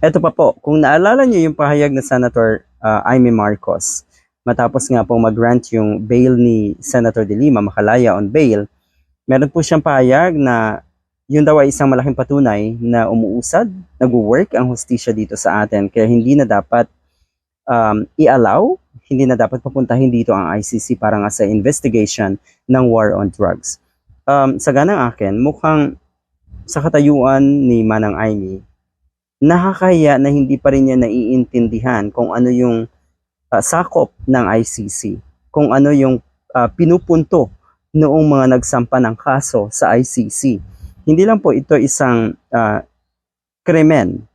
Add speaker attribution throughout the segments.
Speaker 1: Ito pa po, kung naalala niyo yung pahayag na Senator uh, Amy Marcos, matapos nga pong mag-grant yung bail ni Senator De Lima, makalaya on bail, meron po siyang pahayag na yun daw ay isang malaking patunay na umuusad, nag-work ang hustisya dito sa atin, kaya hindi na dapat um, i-allow, hindi na dapat papuntahin dito ang ICC para nga sa investigation ng war on drugs. Um, sa ganang akin, mukhang sa katayuan ni Manang Amy, nakakaya na hindi pa rin niya naiintindihan kung ano yung uh, sakop ng ICC, kung ano yung uh, pinupunto noong mga nagsampa ng kaso sa ICC. Hindi lang po ito isang uh, krimen,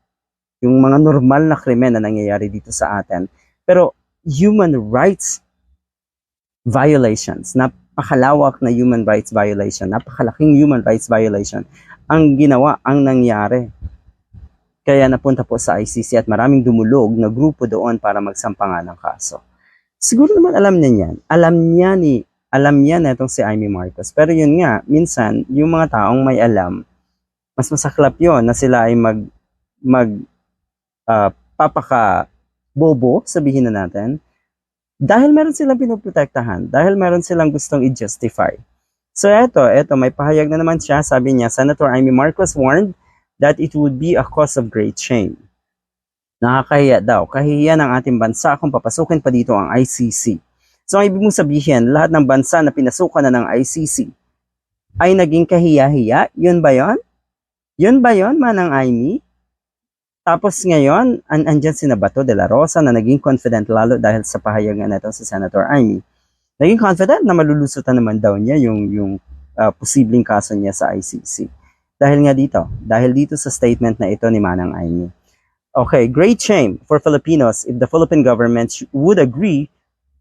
Speaker 1: yung mga normal na krimen na nangyayari dito sa atin. Pero human rights violations, napakalawak na human rights violation, napakalaking human rights violation ang ginawa, ang nangyari kaya napunta po sa ICC at maraming dumulog na grupo doon para magsampa ng kaso. Siguro naman alam niya yan. Alam niya ni alam niya na itong si Amy Marcos. Pero yun nga, minsan, yung mga taong may alam, mas masaklap yon na sila ay mag, mag uh, papaka bobo, sabihin na natin, dahil meron silang pinoprotektahan, dahil meron silang gustong i-justify. So eto, eto, may pahayag na naman siya, sabi niya, Senator Amy Marcos warned that it would be a cause of great shame. Nakakahiya daw. Kahihiya ng ating bansa kung papasukin pa dito ang ICC. So ang ibig mong sabihin, lahat ng bansa na pinasukan na ng ICC ay naging kahiya-hiya? Yun ba yon? Yun ba yon, Manang Amy? Tapos ngayon, an andyan si Nabato de la Rosa na naging confident lalo dahil sa pahayagan na ito si Senator Amy. Naging confident na malulusutan naman daw niya yung, yung uh, posibleng kaso niya sa ICC. Dahil nga dito, dahil dito sa statement na ito ni Manang Aimee. Okay, great shame for Filipinos if the Philippine government would agree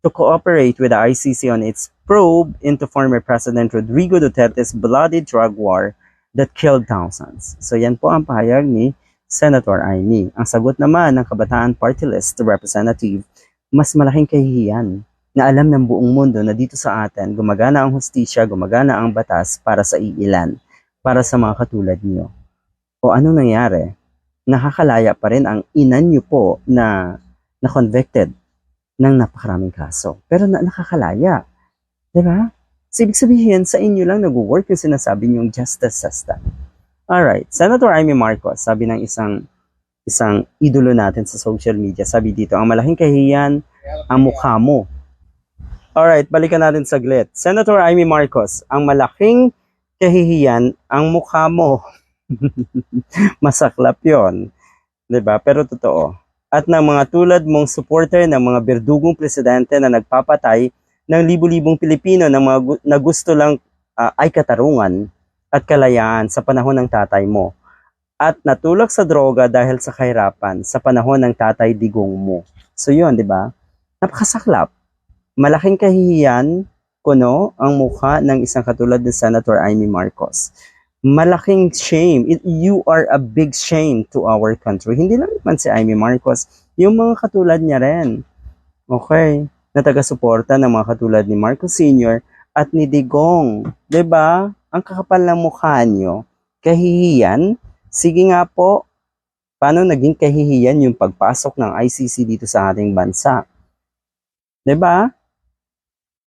Speaker 1: to cooperate with the ICC on its probe into former President Rodrigo Duterte's bloody drug war that killed thousands. So yan po ang pahayag ni Senator Aimee. Ang sagot naman ng Kabataan Party List Representative, mas malaking kahihiyan na alam ng buong mundo na dito sa atin gumagana ang hustisya, gumagana ang batas para sa iilan para sa mga katulad niyo. O ano nangyari? Nakakalaya pa rin ang ina niyo po na na convicted ng napakaraming kaso. Pero na, nakakalaya. Di ba? So, ibig sabihin, sa inyo lang nag-work yung sinasabi niyong justice system. Alright, Senator Amy Marcos, sabi ng isang isang idolo natin sa social media, sabi dito, ang malaking kahiyan, ang mukha mo. Alright, balikan natin saglit. Senator Amy Marcos, ang malaking kahihiyan ang mukha mo. Masaklap yon, 'di ba? Pero totoo. At ng mga tulad mong supporter ng mga berdugong presidente na nagpapatay ng libu-libong Pilipino na, mga, na gusto lang uh, ay katarungan at kalayaan sa panahon ng tatay mo. At natulak sa droga dahil sa kahirapan sa panahon ng tatay digong mo. So yun, di ba? Napakasaklap. Malaking kahihiyan kuno ang mukha ng isang katulad ni Senator Amy Marcos. Malaking shame. It, you are a big shame to our country. Hindi lang naman si Amy Marcos, yung mga katulad niya rin. Okay? Na taga-suporta ng mga katulad ni Marcos Sr. at ni Digong. ba? Diba? Ang kakapal ng mukha nyo. Kahihiyan. Sige nga po, paano naging kahihiyan yung pagpasok ng ICC dito sa ating bansa? ba?